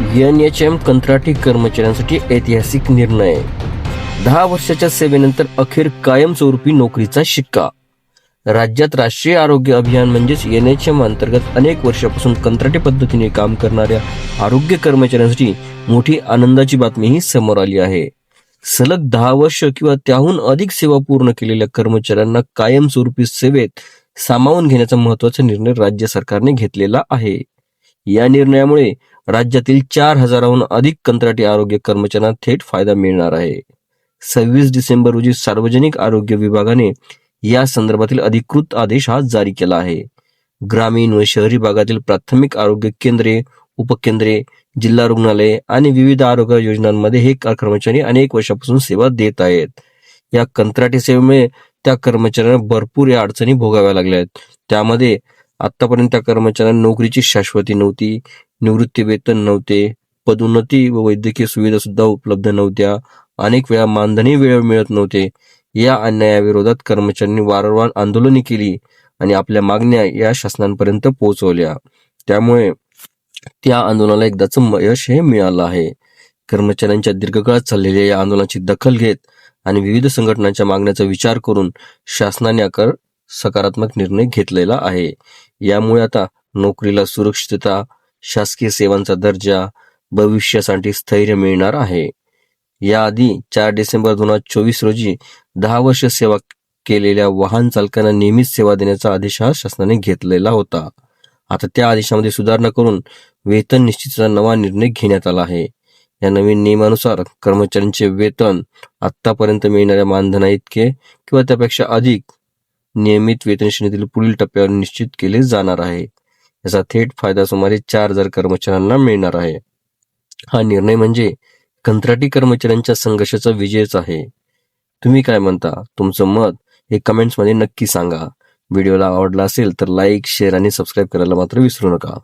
N H M कंत्राटी कर्मचाऱ्यांसाठी ऐतिहासिक निर्णय. दहा वर्षाच्या सेवेनंतर अखेर कायमस्वरूपी नोकरीचा शिक्का. राज्यात राष्ट्रीय आरोग्य अभियान म्हणजेच एन एच एम अंतर्गत अनेक वर्षापासून कंत्राटी पद्धतीने काम करणाऱ्या आरोग्य कर्मचाऱ्यांसाठी मोठी आनंदाची बातमीही समोर आली आहे. सलग दहा वर्ष किंवा त्याहून अधिक सेवा पूर्ण केलेल्या कर्मचाऱ्यांना कायमस्वरूपी सेवेत सामावून घेण्याचा महत्त्वाचा निर्णय राज्य सरकारने घेतलेला आहे. या निर्णयामुळे राज्यातील चार हजाराहून अधिक कंत्राटी आरोग्य कर्मचाऱ्यांना थेट फायदा मिळणार आहे. सव्वीस डिसेंबर रोजी सार्वजनिक आरोग्य विभागाने या संदर्भातील अधिकृत आदेश हा जारी केला आहे. ग्रामीण व शहरी भागातील प्राथमिक आरोग्य केंद्रे उपकेंद्रे जिल्हा रुग्णालये आणि विविध आरोग्य योजनांमध्ये हे कर्मचारी अनेक वर्षापासून सेवा देत आहेत. या कंत्राटी सेवेमुळे त्या कर्मचाऱ्यांना भरपूर या अडचणी भोगाव्या लागल्या आहेत. त्यामध्ये आतापर्यंत त्या कर्मचाऱ्यांना नोकरीची शाश्वती नव्हती. निवृत्ती वेतन नव्हते. पदोन्नती व वैद्यकीय सुविधा सुद्धा उपलब्ध नव्हत्या. अनेक वेळा मानधनी वेळ मिळत नव्हते. या अन्यायाविरोधात कर्मचाऱ्यांनी वारंवार आंदोलने केली आणि आपल्या मागण्या या शासनांपर्यंत पोहोचवल्या. त्यामुळे त्या आंदोलनाला एकदाच यश हे मिळालं आहे. कर्मचाऱ्यांच्या दीर्घकाळ चाललेल्या या आंदोलनाची दखल घेत आणि विविध संघटनांच्या मागण्याचा विचार करून शासनाने आकार सकारात्मक निर्णय घेतलेला आहे. यामुळे आता नोकरीला सुरक्षितता शासकीय सेवांचा दर्जा भविष्यासाठी स्थैर्य मिळणार आहे. याआधी चार डिसेंबर दोन हजार चोवीस रोजी दहा वर्ष सेवा केलेल्या वाहन चालकांना नियमित सेवा देण्याचा आदेश हा शासनाने घेतलेला होता. आता त्या आदेशामध्ये सुधारणा करून वेतन निश्चितचा नवा निर्णय घेण्यात आला आहे. या नवीन नियमानुसार कर्मचाऱ्यांचे वेतन आतापर्यंत मिळणाऱ्या मानधना इतके किंवा त्यापेक्षा अधिक नियमित वेतन श्रेणीतील पुढील टप्प्यावर निश्चित केले जाणार आहे. याचा थेट फायदा सुमारे चार हजार कर्मचाऱ्यांना मिळणार आहे. हा निर्णय म्हणजे कंत्राटी कर्मचाऱ्यांच्या संघर्षाचा विजयच आहे. तुम्ही काय म्हणता? तुमचं मत हे कमेंट्समध्ये नक्की सांगा. व्हिडिओला आवडला असेल तर लाईक शेअर आणि सबस्क्राईब करायला मात्र विसरू नका.